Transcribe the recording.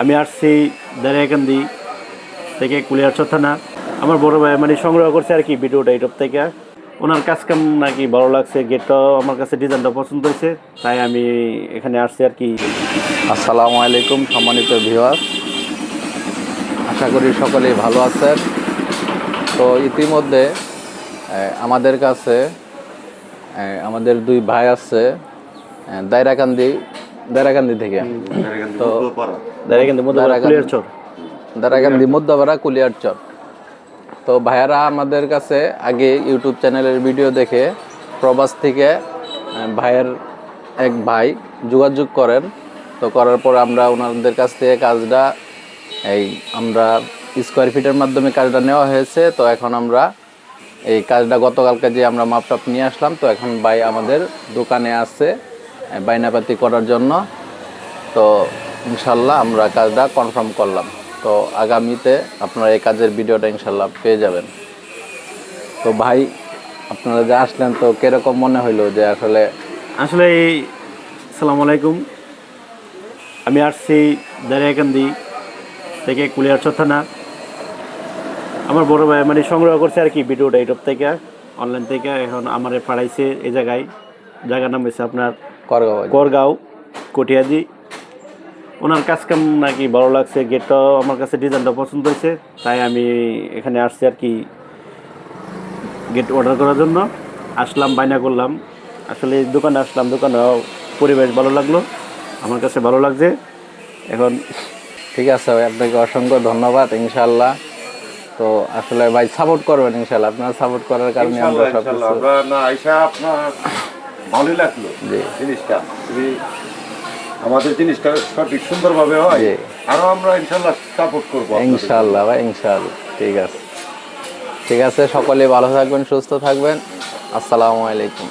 আমি আসছি দাঁড়িয়াকান্দি থেকে কুলিয়ারচর থানা আমার বড় ভাই মানে সংগ্রহ করছে আর কি ভিডিওটা ইউটিউব থেকে। ওনার কাজ কাম নাকি ভালো লাগছে গেটটাও আমার কাছে ডিজাইনটা পছন্দ হয়েছে, তাই আমি এখানে আসছি আর কি। আসসালামু আলাইকুম সম্মানিত ভিউয়ার্স। আশা করি সকলেই ভালো আছেন। তো ইতিমধ্যে আমাদের কাছে আমাদের দুই ভাই আছে দায়রাকান্দি দায়রাকান্দি থেকে। তো মধ্যপাড়া। কুলিয়ারচর। তো ভাইয়ারা আমাদের কাছে আগে ইউটিউব চ্যানেলের ভিডিও দেখে প্রবাস থেকে ভাইয়ের এক ভাই যোগাযোগ করেন। তো করার পর আমরা ওনাদের কাছ থেকে কাজটা এই আমরা স্কোয়ার ফিটের মাধ্যমে কাজটা নেওয়া হয়েছে। তো এখন আমরা এই কাজটা গতকালকে যে আমরা মাপটাপ নিয়ে আসলাম তো এখন ভাই আমাদের দোকানে আছে। বাইনাপাতি করার জন্য। তো ইনশাল্লাহ আমরা কাজটা কনফার্ম করলাম। তো আগামীতে আপনারা এই কাজের ভিডিওটা ইনশাল্লাহ পেয়ে যাবেন। তো ভাই, আপনারা যে আসলেন, তো কীরকম মনে হইল যে আসলে আসলে এই সালামু আলাইকুম। আমি আসছি দারিয়াকান্দি থেকে কুলিয়ারচর থানা। আমার বড় ভাই মানে সংগ্রহ করছে আর কি ভিডিওটা ইউটিউব থেকে অনলাইন থেকে। এখন আমার পাঠাইছে এই জায়গায়। জায়গার নাম হচ্ছে আপনার করগাঁও করগাঁও কটিয়াদি। ওনার কাজ কাম নাকি? ভালো লাগছে? গেটটাও আমার কাছে ডিজাইনটা পছন্দ হয়েছে তাই আমি এখানে আসছি আর কি গেট অর্ডার করার জন্য। আসলাম বায়না করলাম। আসলে দোকানে আসলাম দোকানে পরিবেশ ভালো লাগল আমার কাছে ভালো লাগছে। এখন ঠিক আছে ভাই আপনাকে অসংখ্য ধন্যবাদ ইনশাল্লাহ তো আসলে ভাই সাপোর্ট করবেন ইনশাল্লাহ আপনার সাপোর্ট করার কারণে আমরা সব ইনশাল্লাহ, আমরা না আইসা আপনার ভালোই লাগল। জিনিসটা। আমাদের জিনিসটা সঠিক সুন্দরভাবে হয়। আরও আমরা ইনশাল্লাহ সাপোর্ট করব ইনশাল্লাহ ভাই ইনশাল্লাহ। ঠিক আছে। ঠিক আছে সকলে ভালো থাকবেন সুস্থ থাকবেন। আসসালামু আলাইকুম।